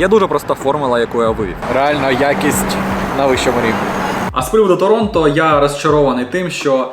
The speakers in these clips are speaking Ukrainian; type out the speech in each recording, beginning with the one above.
Є дуже проста формула, яку я вивів. Реально якість на вищому рівні. А з приводу Торонто я розчарований тим, що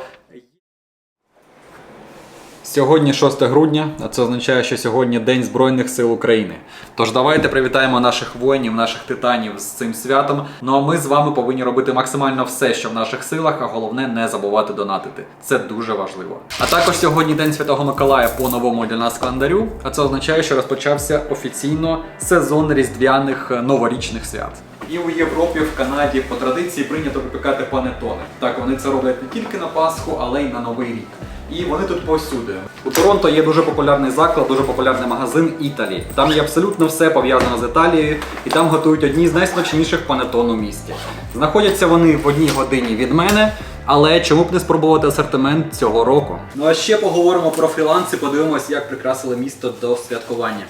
Сьогодні 6 грудня, а це означає, що сьогодні День Збройних сил України. Тож давайте привітаємо наших воїнів, наших титанів з цим святом. Ну а ми з вами повинні робити максимально все, що в наших силах, а головне не забувати донатити. Це дуже важливо. А також сьогодні День Святого Миколая по новому для нас календарю. А це означає, що розпочався офіційно сезон різдвяних е, новорічних свят. І у Європі, в Канаді по традиції прийнято випікати панетони. Так вони це роблять не тільки на Пасху, але й на Новий рік. І вони тут повсюди. У Торонто є дуже популярний заклад, дуже популярний магазин Італії. Там є абсолютно все пов'язане з Італією, і там готують одні з найсмачніших панетон у місті. Знаходяться вони в одній годині від мене. Але чому б не спробувати асортимент цього року? Ну а ще поговоримо про фріланс і подивимось, як прикрасили місто до святкування.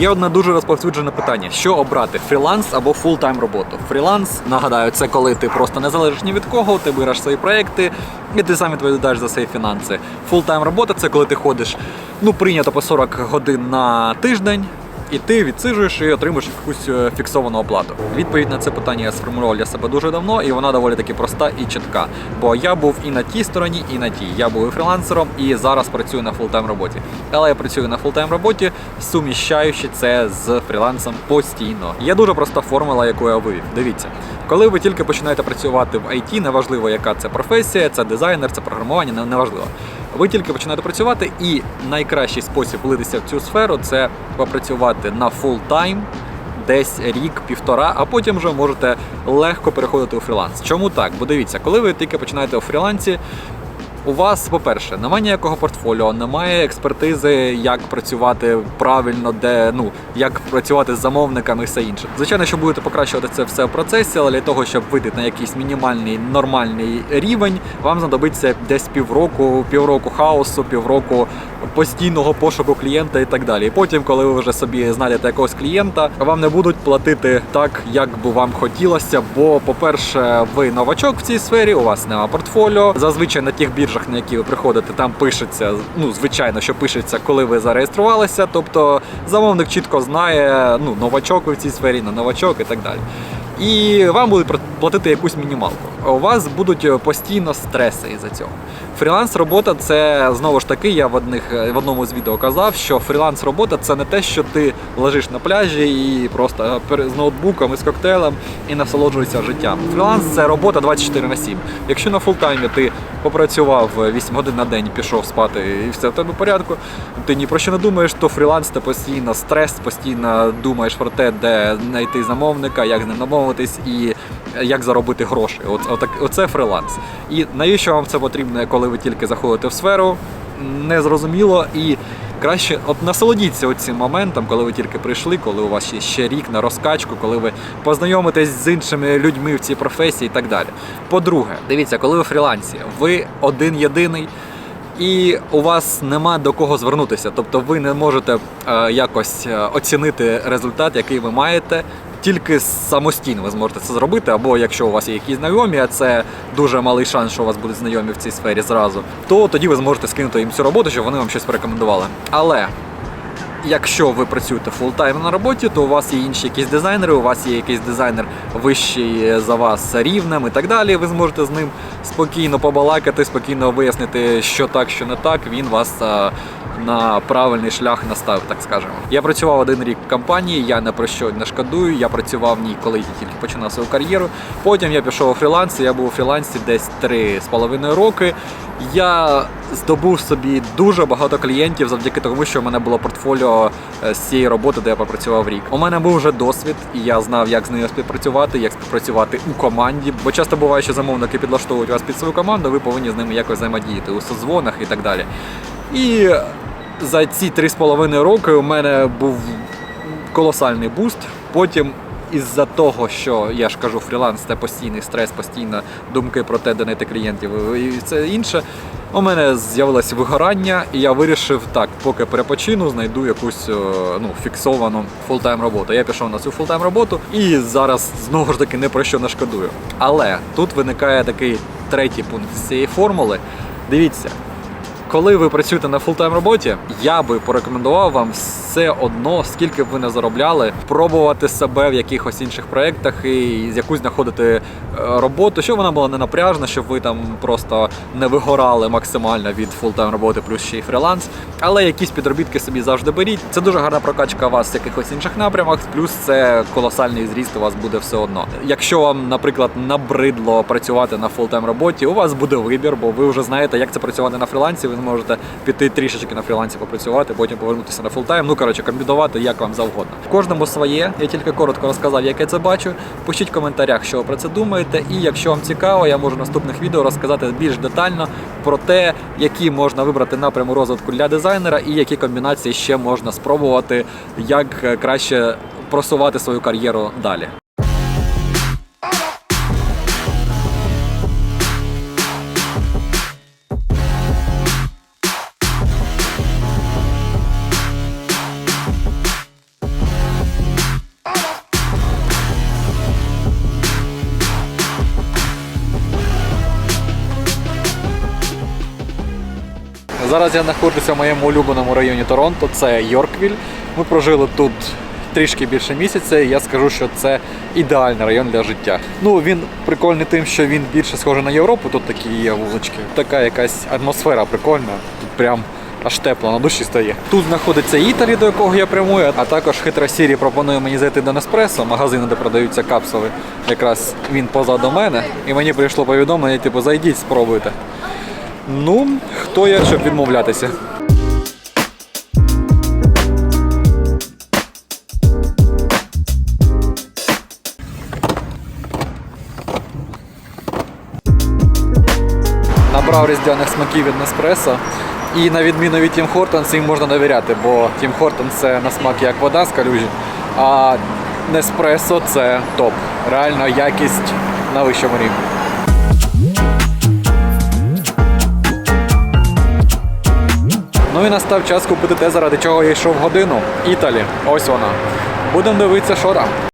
Є одне дуже розповсюджене питання: що обрати фріланс або фултайм роботу? Фріланс, нагадаю, це коли ти просто не залежиш ні від кого, ти береш свої проекти і ти сам відповідаєш за свої фінанси. Фултайм робота це коли ти ходиш, ну прийнято по 40 годин на тиждень. І ти відсиджуєш і отримуєш якусь е, фіксовану оплату. Відповідь на це питання я сформував для себе дуже давно, і вона доволі таки проста і чітка. Бо я був і на тій стороні, і на тій. Я був і фрілансером, і зараз працюю на фултайм роботі. Але я працюю на фултайм роботі, суміщаючи це з фрілансом постійно. Є дуже проста формула, яку я вивів. Дивіться, коли ви тільки починаєте працювати в IT, неважливо, яка це професія, це дизайнер, це програмування, неважливо. Ви тільки починаєте працювати, і найкращий спосіб влитися в цю сферу це попрацювати на фултайм, десь рік-півтора, а потім вже можете легко переходити у фріланс. Чому так? Бо дивіться, коли ви тільки починаєте у фрілансі, у вас, по-перше, немає ніякого портфоліо, немає експертизи, як працювати правильно, де ну як працювати з замовниками і все інше. Звичайно, що будете покращувати це все в процесі, але для того, щоб вийти на якийсь мінімальний нормальний рівень, вам знадобиться десь півроку, півроку хаосу, півроку постійного пошуку клієнта і так далі. І потім, коли ви вже собі знайдете якогось клієнта, вам не будуть платити так, як би вам хотілося. Бо, по-перше, ви новачок в цій сфері, у вас немає портфоліо. Зазвичай на тих біржах, на які ви приходите, там пишеться, ну звичайно, що пишеться, коли ви зареєструвалися. Тобто замовник чітко знає, ну новачок в цій сфері, на новачок і так далі. І вам будуть платити якусь мінімалку. У вас будуть е, постійно стреси із-за цього. Фріланс робота це знову ж таки. Я в одних в одному з відео казав, що фріланс робота це не те, що ти лежиш на пляжі і просто з ноутбуком і з коктейлем і насолоджуєшся життям. Фріланс це робота 24 на 7. Якщо на фултаймі ти попрацював 8 годин на день, пішов спати і все в тебе в порядку, ти ні про що не думаєш, то фріланс це постійно стрес, постійно думаєш про те, де знайти замовника, як з ним домовитись і як заробити гроші. От, оце фріланс. І навіщо вам це потрібно, коли ви тільки заходите в сферу? Незрозуміло і. Краще от насолодіться цим моментом, коли ви тільки прийшли, коли у вас є ще рік на розкачку, коли ви познайомитесь з іншими людьми в цій професії і так далі. По-друге, дивіться, коли ви фрілансі, ви один єдиний. І у вас нема до кого звернутися, тобто ви не можете е, якось е, оцінити результат, який ви маєте. Тільки самостійно ви зможете це зробити, або якщо у вас є якісь знайомі, а це дуже малий шанс, що у вас будуть знайомі в цій сфері зразу, то тоді ви зможете скинути їм цю роботу, щоб вони вам щось порекомендували. Але Якщо ви працюєте фултайм на роботі, то у вас є інші якісь дизайнери, у вас є якийсь дизайнер вищий за вас рівнем і так далі. Ви зможете з ним спокійно побалакати, спокійно вияснити, що так, що не так. Він вас на правильний шлях наставив, так скажемо. Я працював один рік в компанії, я не про що не шкодую. Я працював в ній, коли я тільки починав свою кар'єру. Потім я пішов у фріланс, я був у фрілансі десь 3,5 роки. Я здобув собі дуже багато клієнтів завдяки тому, що в мене було портфоліо е, з цієї роботи, де я попрацював рік. У мене був вже досвід, і я знав, як з нею співпрацювати, як співпрацювати у команді. Бо часто буває, що замовники підлаштовують вас під свою команду, ви повинні з ними якось взаємодіяти у созвонах і так далі. І за ці три з половиною роки у мене був колосальний буст. Потім із-за того, що я ж кажу, фріланс це постійний стрес, постійно думки про те, де знайти клієнтів і це інше. У мене з'явилось вигорання, і я вирішив так, поки перепочину, знайду якусь е, ну, фіксовану фултайм роботу. Я пішов на цю фултайм роботу і зараз знову ж таки не про що не шкодую. Але тут виникає такий третій пункт з цієї формули. Дивіться, коли ви працюєте на фултайм роботі, я би порекомендував вам все одно, скільки б ви не заробляли, пробувати себе в якихось інших проєктах і з якусь знаходити е, роботу, щоб вона була не напряжна, щоб ви там просто не вигорали максимально від фултайм роботи, плюс ще й фріланс. Але якісь підробітки собі завжди беріть. Це дуже гарна прокачка вас в якихось інших напрямах, плюс це колосальний зріст у вас буде все одно. Якщо вам, наприклад, набридло працювати на фултайм роботі, у вас буде вибір, бо ви вже знаєте, як це працювати на фрілансі. Ви зможете піти трішечки на фрілансі попрацювати, потім повернутися на фултайм. Ну коротше, комбінувати як вам завгодно. Кожному своє. Я тільки коротко розказав, як я це бачу. Пишіть в коментарях, що ви про це думаєте. І якщо вам цікаво, я можу в наступних відео розказати більш детально про те, які можна вибрати напряму розвитку для дизайнера і які комбінації ще можна спробувати, як е, краще просувати свою кар'єру далі. Зараз я знаходжуся в моєму улюбленому районі Торонто, це Йорквіль. Ми прожили тут трішки більше місяця, і я скажу, що це ідеальний район для життя. Ну він прикольний тим, що він більше схожий на Європу. Тут такі є вулички. Така якась атмосфера прикольна. Тут прям. Аж тепло на душі стає. Тут знаходиться Італі, до якого я прямую, а також хитра Сірі пропонує мені зайти до Неспресо, магазину, де продаються капсули. Якраз він позаду мене, і мені прийшло повідомлення, типу, зайдіть, спробуйте. Ну, хто я, щоб відмовлятися? Набрав різдвяних смаків від Неспресо. І на відміну від Тім Хортонс їм можна довіряти, бо Тім Хортонс це на смак як вода з калюжі, а Неспресо це топ. Реально якість на вищому рівні. Ну і настав час купити те, заради чого я йшов годину. Італі. Ось вона. Будемо дивитися, що там.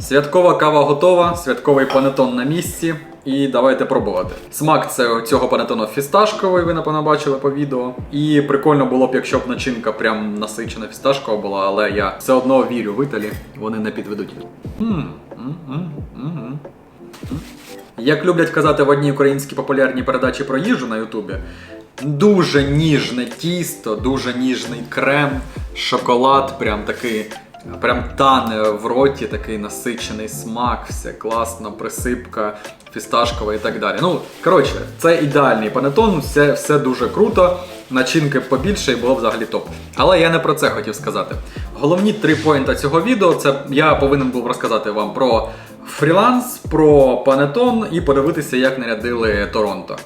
Святкова кава готова, святковий панетон на місці. І давайте пробувати. Смак це цього панетону фісташковий, ви напевно бачили по відео. І прикольно було б, якщо б начинка прям насичена фісташкова була, але я все одно вірю в Італі, вони не підведуть. Як люблять казати в одній українській популярній передачі про їжу на Ютубі, дуже ніжне тісто, дуже ніжний крем, шоколад, прям такий. Прям тане в роті, такий насичений смак, все класно, присипка фісташкова і так далі. Ну, коротше, це ідеальний панетон, все, все дуже круто. Начинки побільше і було взагалі топ. Але я не про це хотів сказати. Головні три поінта цього відео це я повинен був розказати вам про фріланс, про панетон і подивитися, як нарядили Торонто.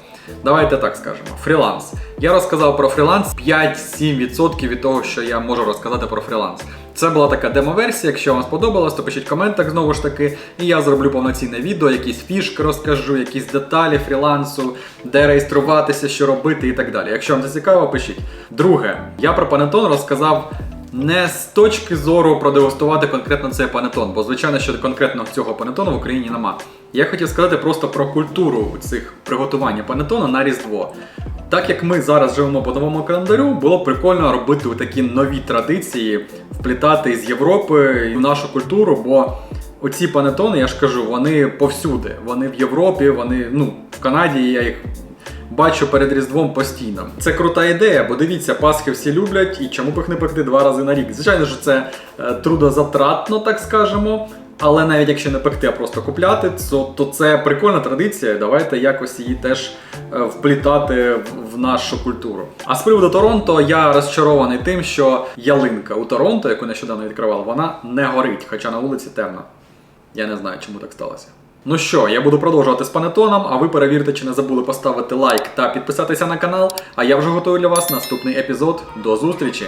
Давайте так скажемо. Фріланс. Я розказав про фріланс 5-7% від того, що я можу розказати про фріланс. Це була така демо-версія. Якщо вам сподобалось, то пишіть в коментах знову ж таки. І я зроблю повноцінне відео, якісь фішки розкажу, якісь деталі фрілансу, де реєструватися, що робити і так далі. Якщо вам це цікаво, пишіть. Друге, я про панетон розказав Не з точки зору продегустувати конкретно цей панетон, бо звичайно, що конкретно цього панетону в Україні нема. Я хотів сказати просто про культуру цих приготування панетону на Різдво. Так як ми зараз живемо по новому календарю, було прикольно робити такі нові традиції, вплітати з Європи в нашу культуру, бо оці панетони, я ж кажу, вони повсюди. Вони в Європі, вони ну в Канаді я їх бачу перед Різдвом постійно. Це крута ідея, бо дивіться, Пасхи всі люблять, і чому б їх не пекти два рази на рік? Звичайно ж, це е, трудозатратно, так скажемо. Але навіть якщо не пекти, а просто купляти, то, це прикольна традиція. Давайте якось її теж е, вплітати в, нашу культуру. А з приводу Торонто я розчарований тим, що ялинка у Торонто, яку нещодавно відкривали, вона не горить, хоча на вулиці темно. Я не знаю, чому так сталося. Ну що, я буду продовжувати з панетоном, а ви перевірте, чи не забули поставити лайк та підписатися на канал. А я вже готую для вас наступний епізод. До зустрічі!